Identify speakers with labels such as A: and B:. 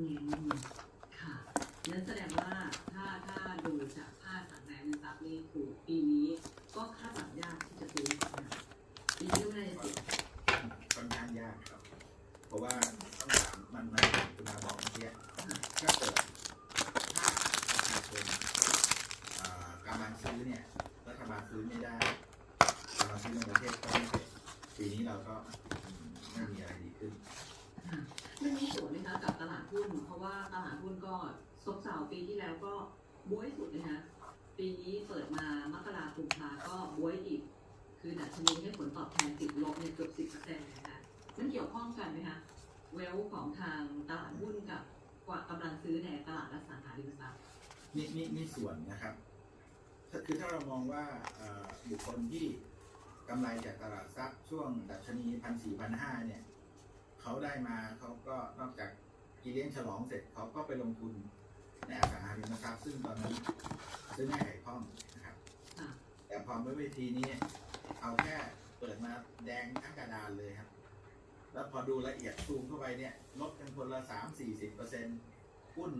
A: ค่ะนั่นแสดงว่าถ้าถ้าดูจากภาพจากแรงซับนี่ถูกปีนี้ ก็คาดหวังยากที่จะซื้อนะปีนี้ไม่น่าจะติด
B: ค่อนข้างยากครับ เพราะว่าต้องถามมันมันคุณอาบอกเมื่อกี้ถ้าเกิดถ้าประชาชนอ่ากำลังซื้อเนี่ยรัฐบาลซื้อไม่ได้กำลังซื้อในประเทศก็ไม่เสร็จปีนี้เราก็อืมไม่มีอะไรดีขึ้น
A: มันมีส่วนไหมคะกับตลาด หุ้น เพราะว่าตลาดหุ้นก็ซบเซาปีที่แล้วก็บวยสุดเลยนะ ปีนี้เปิดมามกราคมพาก็บวยอีก คือดัชนีให้ผลตอบแทนติดลบเนี่ยเกือบสิบเปอร์เซ็นต์นะคะมันเกี่ยวข้องกันไหมคะเวลของทางตลาดหุ้นกับกว่ากำลังซื้อในตลาดอสังหาริมทรัพย์
B: นี่นี่นี่ส่วนนะครับคือถ้าเรามองว่าบุคคลที่กำไรจากตลาดทรัพย์ช่วงดัชนีพันสี่พันห้าเนี่ย เขาได้มาเขาก็นอกจาก กิเลี้ยงฉลองเสร็จเขาก็ไปลงทุนในอสังหาริมทรัพย์ซึ่งตอนนั้นซื้อง่ายขายคล่องนะครับ แต่พอไม่เวทีนี้ เอาแค่เปิดมาแดงทั้งกระดานเลยครับ แล้วพอดูละเอียดซูมเข้าไปเนี่ยลดกันคนละสามสี่สิบเปอร์เซ็นต์หุ้น